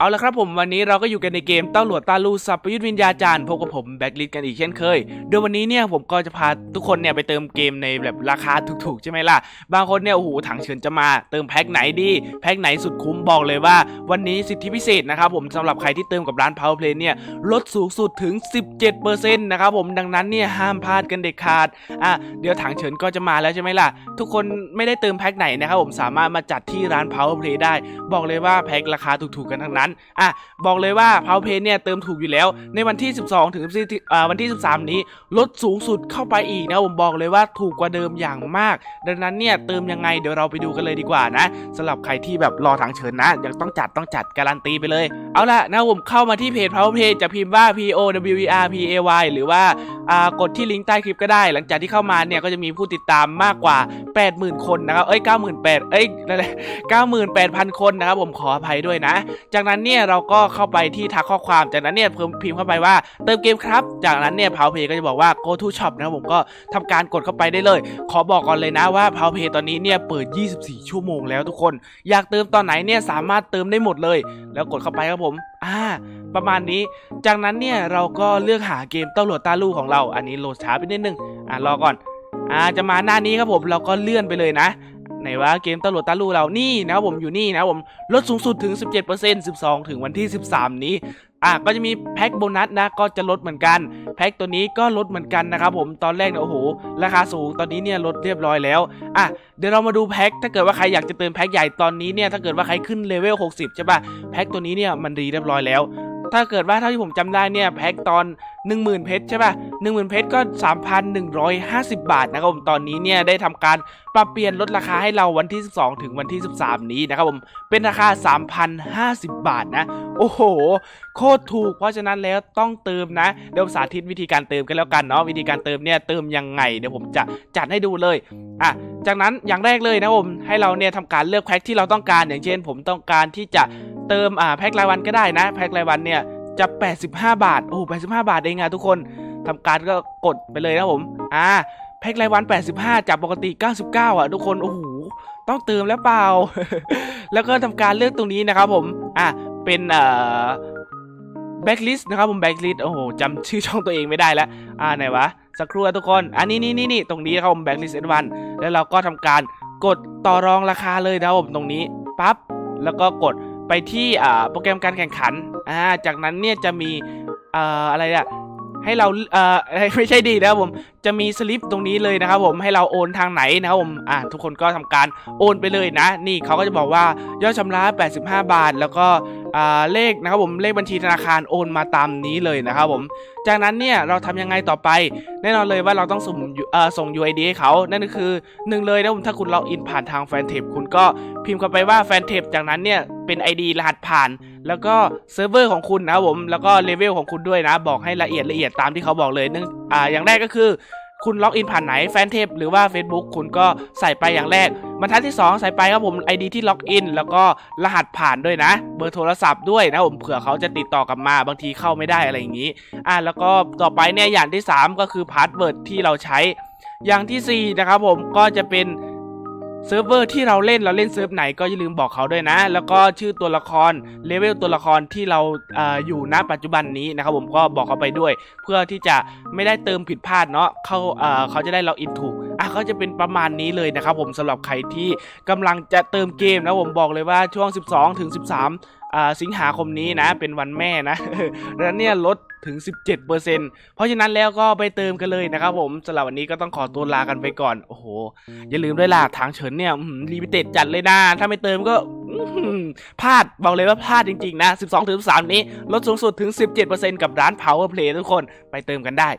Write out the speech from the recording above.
เอาละครับผมวันนี้เราก็อยู่กันในเกมเต้าหลวดตาลูสับประยุทธ์วิญญาจารย์พบกับผมแบ็กลิสกันอีกเช่นเคย โดยวันนี้เนี่ยผมก็จะพาทุกคนเนี่ยไปเติมเกมในแบบราคาถูกๆใช่ไหมล่ะ บางคนเนี่ยโอ้โหถังเฉินจะมาเติมแพ็คไหนดี แพ็คไหนสุดคุ้มบอกเลยว่า วันนี้สิทธิพิเศษนะครับผมสำหรับใครที่เติมกับร้าน Power Play เนี่ยลดสูงสุดถึง 17%นะครับผมดังนั้นเนี่ยห้ามพลาดกันเด็ดขาดอะเดี๋ยวถังเฉินก็จะมาแล้วใช่ไหมล่ะ ทุกคนไม่ได้เติมแพ็คไหนนะครับผมสามารถมาจัดที่ร้าน Power Play ได้ บอกเลยว่าแพ็คราคาถูกๆกันทั้งนั้นอะบอกเลยว่า Power Play เนี่ยเติมถูกอยู่แล้ว ในวันที่ 12 ถึง14อ่าวันที่ 13 นี้ลดสูงสุดเข้าไปอีกนะผมบอกเลยว่าถูกกว่าเดิมอย่างมาก ดังนั้นเนี่ยเติมยังไงเดี๋ยวเราไปดูกันเลยดีกว่านะสำหรับใครที่แบบรอทางเชิญนะยังต้องจัดต้องจัดการันตีไปเลย เอาล่ะนะผมเข้ามาที่เพจ Power Play จะพิมพ์ว่า P O W E R P A Y หรือว่าอ่ากดที่ลิงก์ใต้คลิปก็ได้ หลังจากที่เข้ามาเนี่ยก็จะมีผู้ติดตามมากกว่า 80,000 คนนะครับเอ้ย 98,000เอ้ยนั่นแหละ98,000 คนนะครับผมขออภัยด้วยนะ จากนั้นเนี่ยเราก็เข้าไปที่ทักข้อความจากนั้นเนี่ยเพิ่มพิมพ์เข้าไปว่าเติมเกมครับ จากนั้นเนี่ย Power Play ก็จะบอกว่า go to shop นะผมก็ทำการกดเข้าไปได้เลย ขอบอกก่อนเลยนะว่า Power Play ตอนนี้เนี่ยเปิด 24 ชั่วโมงแล้วทุกคน อยากเติมตอนไหนเนี่ยสามารถเติมได้หมดเลย แล้วกดเข้าไปครับผมอ่าประมาณนี้ จากนั้นเนี่ยเราก็เลือกหาเกมตำรวจตาลูของเรา อันนี้โหลดช้าไปนิดนึงอ่ารอก่อนอ่าจะมาหน้านี้ครับผมเราก็เลื่อนไปเลยนะ ไหนว่าเกมตำรวจตาลูเรานี่นะครับผมอยู่นี่นะครับผมลดสูงสุดถึง 17% 12 ถึงวันที่ 13 นี้อะก็จะมีแพ็คโบนัสนะก็จะลดเหมือนกัน แพ็คตัวนี้ก็ลดเหมือนกันนะครับผมตอนแรกเนี่ยโอ้โหราคาสูงตอนนี้เนี่ยลดเรียบร้อยแล้วอะเดี๋ยวเรามาดูแพ็คถ้าเกิดว่าใครอยากจะเติมแพ็คใหญ่ตอนนี้เนี่ยถ้าเกิดว่าใครขึ้นเลเวล60ใช่ป่ะแพ็คตัวนี้เนี่ยมันรีเรียบร้อยแล้ว ถ้าเกิดว่าเท่าที่ผมจำได้เนี่ยแพ็คตอน 10,000 เพชรใช่ป่ะ10,000 เพชรก็ 3,150 บาทนะครับผมตอนนี้เนี่ยได้ทำการปรับเปลี่ยนลดราคาให้เราวันที่ 12 ถึงวันที่ 13 นี้นะครับผมเป็นราคา 3,050 บาทนะ โอ้โห โคตรถูกเพราะฉะนั้นแล้วต้องเติมนะ เดี๋ยวสาธิตวิธีการเติมกันแล้วกันเนาะวิธีการเติมเนี่ยเติมยังไงเดี๋ยวผมจะจัดให้ดูเลยอะจากนั้นอย่างแรกเลยนะผมให้เราเนี่ยทำการเลือกแพ็คที่เราต้องการอย่างเช่น ผมต้องการที่จะเติมอ่าแพ็ครายวันก็ได้นะ แพ็ครายวันเนี่ย จะ 85 บาท โอ้85 บาทเองอะทุกคนทำการก็กดไปเลยนะผม อ่า แพ็ครายวัน 85 จากปกติ 99 อะ ทุกคน โอ้โห ต้องเติมแล้วเปล่า แล้วก็ทำการเลือกตรงนี้นะครับผม อะ เป็นเอ่อแบ็กลิสต์นะครับผมแบ็กลิสต์โอ้โหจำชื่อช่องตัวเองไม่ได้แล้ว อ่าไหนวะ สักครู่นะทุกคน อันนี้นี่นี่นี่ตรงนี้นะครับผมแบ็กลิสต์เอ็วันแล้วเราก็ทำการกดต่อรองราคาเลยนะครับผมตรงนี้ปั๊บแล้วก็กด ไปที่โปรแกรมการแข่งขันอ่าจากนั้นเนี่ยจะมีอ่าอะไรอะให้เราเอ่อไม่ใช่ดีนะครับผมจะมีสลิปตรงนี้เลยนะครับผมให้เราโอนทางไหนนะครับผมอ่าทุกคนก็ทำการโอนไปเลยนะ นี่เขาก็จะบอกว่ายอดชำระ 85 บาท แล้วก็อ่าเลขนะครับผมเลขบัญชีธนาคารโอนมาตามนี้เลยนะครับผมจากนั้นเนี่ยเราทำยังไงต่อไป แน่นอนเลยว่าเราต้องส่งเอ่อส่ง UID ให้เขานั่นก็คือหนึ่งเลยนะผมถ้าคุณล็อกอินผ่านทางแฟนเทปคุณก็พิมพ์เข้าไปว่าแฟนเทปจากนั้นเนี่ย เป็น ID รหัสผ่าน แล้วก็เซิร์ฟเวอร์ของคุณนะครับผมแล้วก็เลเวลของคุณด้วยนะ บอกให้ละเอียดละเอียดตามที่เขาบอกเลยนึงอ่าอย่างแรกก็คือคุณล็อกอินผ่านไหนแฟนเทปหรือว่า Facebook คุณก็ใส่ไปอย่างแรกบรรทัดที่ 2 ใส่ไปครับผม ID ที่ล็อกอินแล้วก็รหัสผ่านด้วยนะ เบอร์โทรศัพท์ด้วยนะผมเผื่อเขาจะติดต่อกลับมาบางทีเข้าไม่ได้อะไรอย่างนี้อะแล้วก็ต่อไปเนี่ยอย่างที่ 3 ก็คือพาสเวิร์ดที่เราใช้ อย่างทีสี่4 นะครับผมก็จะเป็น เซิร์ฟเวอร์ที่เราเล่นเราเล่นเซิร์ฟไหนก็อย่าลืมบอกเขาด้วยนะ แล้วก็ชื่อตัวละครเลเวลตัวละครที่เราออยู่ณปัจจุบันนี้นะครับผมก็บอกเขาไปด้วย เพื่อที่จะไม่ได้เติมผิดพลาดเนาะเขาเขาจะได้เราอินถูกอะเขาจะเป็นประมาณนี้เลยนะครับผมสำหรับใครที่กำลังจะเติมเกมนะผมบอกเลยว่าช่วง 12ถึง13อ่า สิงหาคมนี้นะเป็นวันแม่นะแล้วเนี่ยลดถึง 17%เพราะฉะนั้นแล้วก็ไปเติมกันเลยนะครับผมสำหรับวันนี้ก็ต้องขอตัวลากันไปก่อน โอ้โห อย่าลืมด้วยล่ะทางเฉินเนี่ยรีมิเต็ดจัดเลยนะ ถ้าไม่เติมก็อื้อหือพลาดบอกเลยว่าพลาดจริงๆนะ 12ถึง13 นี้ ลดสูงสุดถึง 17%กับร้าน Power Play ทุกคนไปเติมกันได้